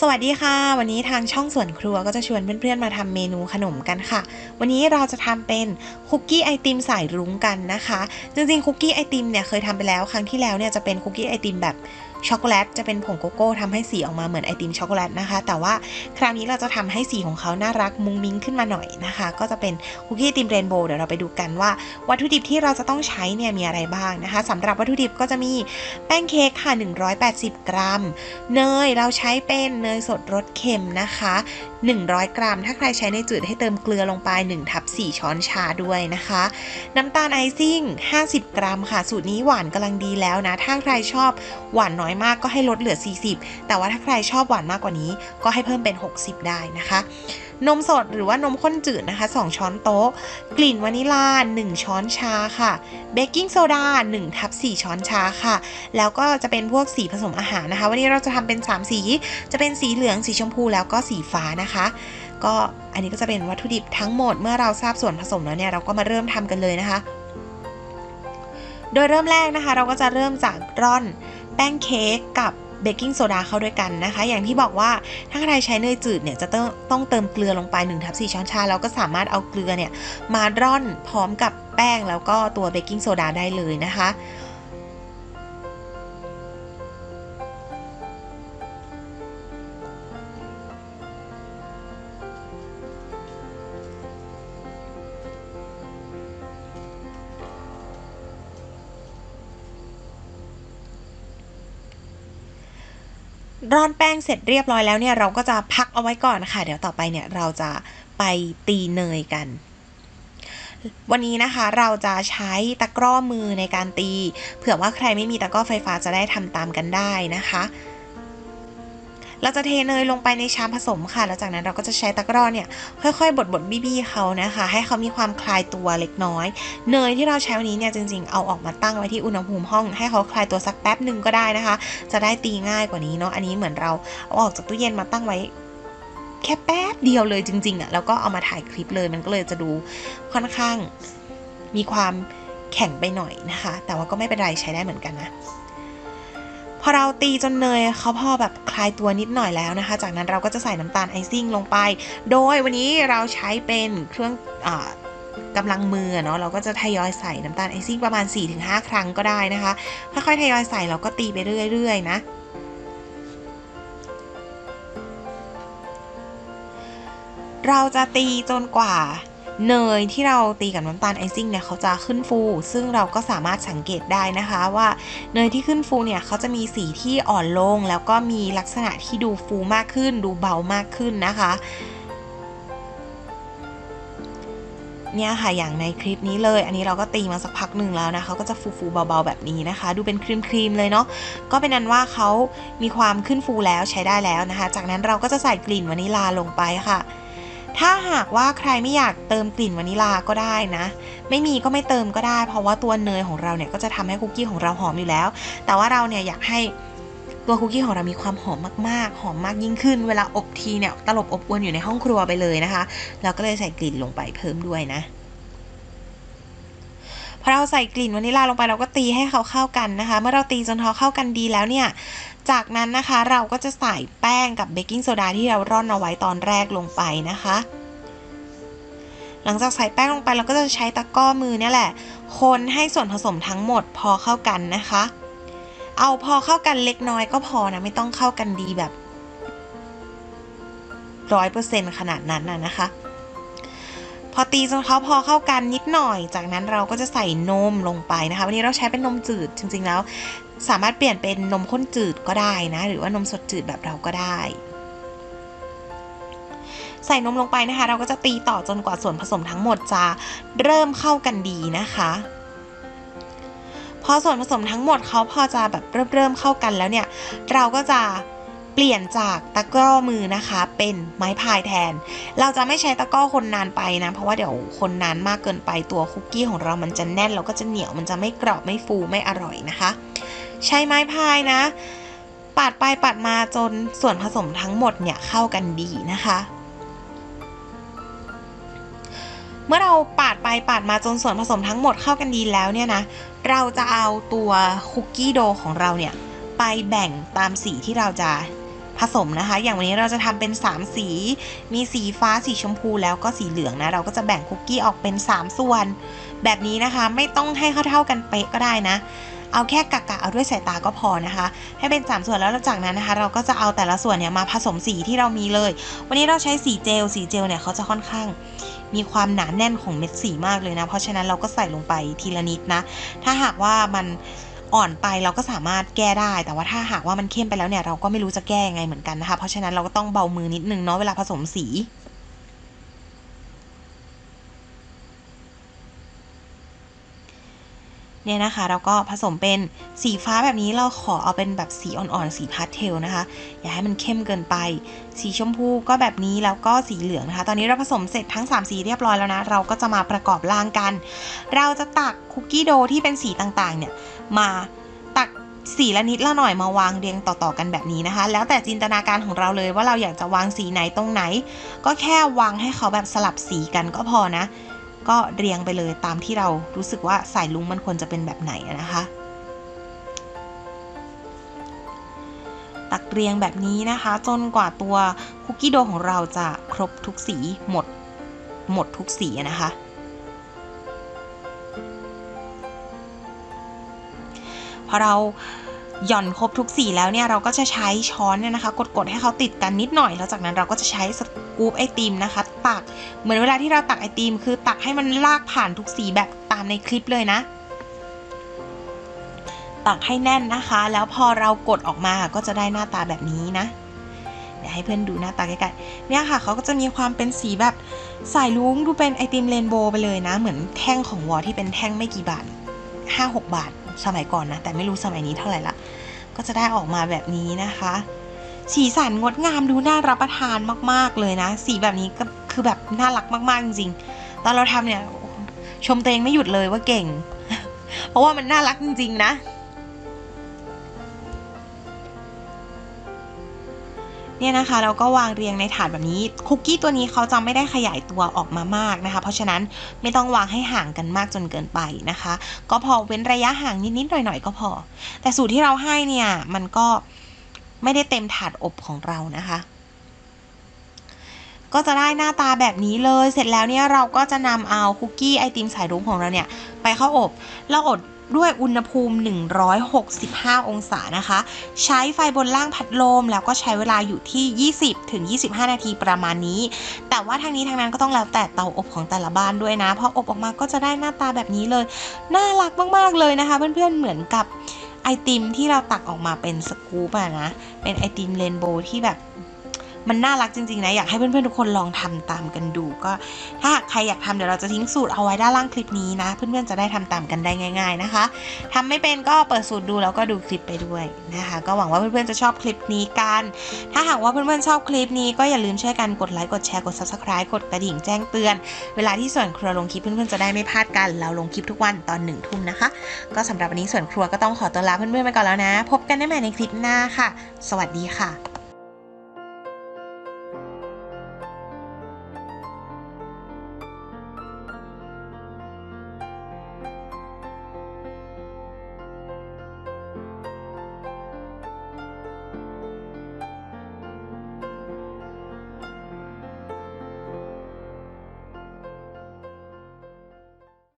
สวัสดีค่ะ วันนี้ทางช่องส่วนครัวก็จะชวนเพื่อนๆมาทำเมนูขนมกันค่ะ วันนี้เราจะทำเป็นคุกกี้ไอติมสายรุ้งกันนะคะ จริงๆคุกกี้ไอติมเนี่ยเคยทำไปแล้วครั้งที่แล้วเนี่ยจะเป็นคุกกี้ไอติมแบบ ช็อกโกแลตจะเป็นผงโกโก้ทำให้สีออกมาเหมือนไอติมช็อกโกแลตนะคะ แต่ว่าคราวนี้เราจะทำให้สีของเขาน่ารักมุ้งมิ้งขึ้นมาหน่อยนะคะ ก็จะเป็นคุกกี้ไอติมเรนโบว์เดี๋ยวเราไปดูกันว่า วัตถุดิบที่เราจะต้องใช้เนี่ยมีอะไรบ้างนะคะสำหรับวัตถุดิบก็จะมีแป้งเค้กค่ะ 180 กรัม เนยเราใช้เป็นเนยสดรสเค็มนะคะ 100 กรัม ถ้าใครใช้ในจืดให้เติมเกลือลงไป1ทับ4ช้อนชาด้วยนะคะ น้ำตาลไอซิ่ง 50 กรัมค่ะ สูตรนี้หวานกำลังดีแล้วนะ ถ้าใครชอบหวานน้อยมากก็ให้ลดเหลือ 40 แต่ว่าถ้าใครชอบหวานมากกว่านี้ ก็ให้เพิ่มเป็น 60 ได้นะคะ นมสดหรือว่านมข้นจืดนะคะ 2 ช้อนโต๊ะ กลิ่นวานิลา 1 ช้อนชาค่ะ เบกกิ้งโซดา1ทับ4ช้อนชาค่ะ แล้วก็จะเป็นพวกสีผสมอาหารนะคะ วันนี้เราจะทำเป็น 3 สี จะเป็นสีเหลือง สีชมพู แล้วก็สีฟ้านะคะ ก็อันนี้ก็จะเป็นวัตถุดิบทั้งหมด เมื่อเราทราบส่วนผสมแล้วเนี่ย เราก็มาเริ่มทำกันเลยนะคะโดยเริ่มแรกนะคะเราก็จะเริ่มจากร่อน แป้งเค้กกับเบกกิ้งโซดาเข้าด้วยกันนะคะ อย่างที่บอกว่าถ้าใครใช้เนยจืดเนี่ยจะต้องต้องเติมเกลือลงไป1ทับ4ช้อนชาแล้วก็สามารถเอาเกลือเนี่ยมาร่อนพร้อมกับแป้งแล้วก็ตัวเบกกิ้งโซดาได้เลยนะคะ ร่อนแป้งเสร็จเรียบร้อยแล้วเนี่ยเราก็จะพักเอาไว้ก่อนค่ะ เดี๋ยวต่อไปเนี่ยเราจะไปตีเนยกัน วันนี้นะคะเราจะใช้ตะกร้อมือในการตี เผื่อว่าใครไม่มีตะกร้อไฟฟ้าจะได้ทำตามกันได้นะคะ เราจะเทเนยลงไปในชามผสมค่ะ แล้วจากนั้นเราก็จะใช้ตะกร้อเนี่ยค่อยๆ บดบดบี้ๆเขานะคะ ให้เขามีความคลายตัวเล็กน้อย เนยที่เราใช้วันนี้เนี่ยจริงๆ เอาออกมาตั้งไว้ที่อุณหภูมิห้อง ให้เขาคลายตัวสักแป๊บหนึ่งก็ได้นะคะ จะได้ตีง่ายกว่านี้เนาะ อันนี้เหมือนเราเอาออกจากตู้เย็นมาตั้งไว้แค่แป๊บเดียวเลยจริงๆอะ่ะแล้วก็เอามาถ่ายคลิปเลยมันก็เลยจะดูค่อนข้างมีความแข็งไปหน่อยนะคะ แต่ว่าก็ไม่เป็นไรใช้ได้เหมือนกันนะ พอเราตีจนเนยเขาพอแบบคลายตัวนิดหน่อยแล้วนะคะ จากนั้นเราก็จะใส่น้ำตาลไอซิ่งลงไป โดยวันนี้เราใช้เป็นเครื่องอ่ากำลังมือเนาะเราก็จะทยอยใส่น้ำตาลไอซิ่งประมาณ 4-5 ครั้งก็ได้นะคะ ค่อยๆทยอยใส่เราก็ตีไปเรื่อยๆนะเราจะตีจนกว่า เนยที่เราตีกับน้ำตาลไอซิ่งเนี่ยเขาจะขึ้นฟู ซึ่งเราก็สามารถสังเกตได้นะคะว่าเนยที่ขึ้นฟูเนี่ยเขาจะมีสีที่อ่อนลง แล้วก็มีลักษณะที่ดูฟูมากขึ้น ดูเบามากขึ้นนะคะเนี่ยค่ะอย่างในคลิปนี้เลย อันนี้เราก็ตีมาสักพักหนึ่งแล้วนะคะก็จะฟูๆเบาๆแบบนี้นะคะ ดูเป็นครีมๆเลยเนาะก็เป็นนั้นว่าเขามีความขึ้นฟูแล้วใช้ได้แล้วนะคะ จากนั้นเราก็จะใส่กลิ่นวานิลาลงไปค่ะ ถ้าหากว่าใครไม่อยากเติมกลิ่นวานิลาก็ได้นะ ไม่มีก็ไม่เติมก็ได้ เพราะว่าตัวเนยของเราเนี่ยก็จะทำให้คุกกี้ของเราหอมอยู่แล้ว แต่ว่าเราเนี่ยอยากให้ตัวคุกกี้ของเรามีความหอมมากๆ หอมมากยิ่งขึ้น เวลาอบทีเนี่ยตลบอบอวนอยู่ในห้องครัวไปเลยนะคะ เราก็เลยใส่กลิ่นลงไปเพิ่มด้วยนะ พอเราใส่กลิ่นวานิลาลงไปเราก็ตีให้เขาเข้ากันนะคะ เมื่อเราตีจนเขาเข้ากันดีแล้วเนี่ย จากนั้นนะคะเราก็จะใส่แป้งกับเบกกิ้งโซดาที่เราร่อนเอาไว้ตอนแรกลงไปนะคะ หลังจากใส่แป้งลงไปเราก็จะใช้ตะก้อมือเนี่ยแหละ คนให้ส่วนผสมทั้งหมดพอเข้ากันนะคะ เอาพอเข้ากันเล็กน้อยก็พอนะไม่ต้องเข้ากันดีแบบร้อยเปอร์เซ็นขนาดนั้นนะนะคะ พอตีจนเขาพอเข้ากันนิดหน่อย จากนั้นเราก็จะใส่นมลงไปนะคะ วันนี้เราใช้เป็นนมจืดจริง ๆ แล้ว สามารถเปลี่ยนเป็นนมข้นจืดก็ได้นะ หรือว่านมสดจืดแบบเราก็ได้ ใส่นมลงไปนะคะ เราก็จะตีต่อจนกว่าส่วนผสมทั้งหมดจะเริ่มเข้ากันดีนะคะพอส่วนผสมทั้งหมดเขาพอจะแบบเริ่มเริ่มเข้ากันแล้วเนี่ย เราก็จะ เปลี่ยนจากตะกร้อมือนะคะ เป็นไม้พายแทน เราจะไม่ใช้ตะกร้อคนนานไปนะ เพราะว่าเดี๋ยวคนนานมากเกินไปตัวคุกกี้ของเรามันจะแน่นแล้วก็จะเหนียวมันจะไม่กรอบไม่ฟูไม่อร่อยนะคะ ใช้ไม้พายนะ ปาดไปปาดมาจนส่วนผสมทั้งหมดเนี่ยเข้ากันดีนะคะเมื่อเราปาดไปปาดมาจนส่วนผสมทั้งหมดเข้ากันดีแล้วเนี่ยนะ เราจะเอาตัวคุกกี้โดของเราเนี่ย ไปแบ่งตามสีที่เราจะ ผสมนะคะ อย่างวันนี้เราจะทำเป็น 3 สี มีสีฟ้าสีชมพูแล้วก็สีเหลืองนะ เราก็จะแบ่งคุกกี้ออกเป็น 3 ส่วน แบบนี้นะคะไม่ต้องให้เท่าๆกันเป๊ะก็ได้นะ เอาแค่กะกะเอาด้วยสายตาก็พอนะคะ ให้เป็น 3 ส่วนแล้วจากนั้นนะคะ เราก็จะเอาแต่ละส่วนเนี่ยมาผสมสีที่เรามีเลย วันนี้เราใช้สีเจลสีเจลเนี่ยเขาจะค่อนข้างมีความหนาแน่นของเม็ดสีมากเลยนะ เพราะฉะนั้นเราก็ใส่ลงไปทีละนิดนะ ถ้าหากว่ามัน อ่อนไปเราก็สามารถแก้ได้ แต่ว่าถ้าหากว่ามันเข้มไปแล้วเนี่ยเราก็ไม่รู้จะแก้ยังไงเหมือนกันนะคะ เพราะฉะนั้นเราก็ต้องเบามือนิดนึงเนาะเวลาผสมสี เนี่ยนะคะเราก็ผสมเป็นสีฟ้าแบบนี้เราขอเอาเป็นแบบสีอ่อนๆ สีพาสเทลนะคะ อย่าให้มันเข้มเกินไป สีชมพูก็แบบนี้แล้วก็สีเหลืองนะคะ ตอนนี้เราผสมเสร็จทั้ง 3 สีเรียบร้อยแล้วนะ เราก็จะมาประกอบร่างกัน เราจะตักคุกกี้โดที่เป็นสีต่างๆ เนี่ย มาตักสีละนิดละหน่อยมาวางเรียงต่อๆกันแบบนี้นะคะ แล้วแต่จินตนาการของเราเลยว่าเราอยากจะวางสีไหนตรงไหน ก็แค่วางให้เขาแบบสลับสีกันก็พอนะ ก็เรียงไปเลยตามที่เรารู้สึกว่าสายลุงมันควรจะเป็นแบบไหนนะคะ ตักเรียงแบบนี้นะคะ จนกว่าตัวคุกกี้โดของเราจะครบทุกสีหมดหมดทุกสีนะคะพอเรา หย่อนครบทุกสีแล้วเนี่ยเราก็จะใช้ช้อนเนี่ยนะคะ กดๆให้เขาติดกันนิดหน่อย แล้วจากนั้นเราก็จะใช้สกู๊ปไอติมนะคะ ตักเหมือนเวลาที่เราตักไอติม คือตักให้มันลากผ่านทุกสีแบบตามในคลิปเลยนะ ตักให้แน่นนะคะ แล้วพอเรากดออกมาก็จะได้หน้าตาแบบนี้นะเดี๋ยวให้เพื่อนดูหน้าตาใกล้ๆเนี่ยค่ะเขาก็จะมีความเป็นสีแบบสายลุ้งดูเป็นไอติมเรนโบว์ไปเลยนะ เหมือนแท่งของวอที่เป็นแท่งไม่กี่บาท5-6 บาท สมัยก่อนนะ แต่ไม่รู้สมัยนี้เท่าไหร่ละก็จะได้ออกมาแบบนี้นะคะ สีสันงดงามดูน่ารับประทานมาก ๆ เลยนะ สีแบบนี้ก็คือแบบน่ารักมาก ๆ จริงๆ ตอนเราทำเนี่ยชมตัวเองไม่หยุดเลยว่าเก่ง เพราะว่ามันน่ารักจริง ๆ นะ เนี่ยนะคะเราก็วางเรียงในถาดแบบนี้ คุกกี้ตัวนี้เขาจะไม่ได้ขยายตัวออกมามากนะคะ เพราะฉะนั้นไม่ต้องวางให้ห่างกันมากจนเกินไปนะคะ ก็พอเว้นระยะห่างนิดๆหน่อยๆก็พอ แต่สูตรที่เราให้เนี่ยมันก็ไม่ได้เต็มถาดอบของเรานะคะก็จะได้หน้าตาแบบนี้เลย เสร็จแล้วเนี่ยเราก็จะนำเอาคุกกี้ไอติมสายรุ้งของเราเนี่ยไปเข้าอบ เราอบ ด้วยอุณหภูมิ 165 องศานะคะ ใช้ไฟบนล่างพัดลม แล้วก็ใช้เวลาอยู่ที่ 20ถึง25 นาทีประมาณนี้ แต่ว่าทางนี้ทางนั้นก็ต้องแล้วแต่เตาอบของแต่ละบ้านด้วยนะ เพออบออกมาก็จะได้หน้าตาแบบนี้เลย น่ารักมากๆเลยนะคะ เพื่อนๆ เหมือนกับไอติมที่เราตักออกมาเป็นสกู๊ปอะนะ เป็นไอติมเรนโบว์ที่แบบ มันน่ารักจริงๆนะ อยากให้เพื่อนๆทุกคนลองทำตามกันดูก็ ถ้าหากใครอยากทำเดี๋ยวเราจะทิ้งสูตรเอาไว้ด้านล่างคลิปนี้นะ เพื่อนๆจะได้ทำตามกันได้ง่าย ๆนะคะทำไม่เป็นก็เปิดสูตรดูแล้วก็ดูคลิปไปด้วยนะคะ ก็หวังว่าเพื่อนๆจะชอบคลิปนี้กัน ถ้าหากว่าเพื่อนๆชอบคลิปนี้ก็อย่าลืมช่วยกันกดไลค์กดแชร์กด subscribe กดกระดิ่งแจ้งเตือน เวลาที่ส่วนครัวลงคลิปเพื่อนๆจะได้ไม่พลาดกัน เราลงคลิปทุกวันตอนหนึ่งทุ่มนะคะ ก็สำหรับวันนี้ส่วนครัวก็ต้องขอตัวลาเพื่อนๆไปก่อนแล้วนะ พบกันได้ใหม่ในคลิปหน้าค่ะ สวัสดีค่ะ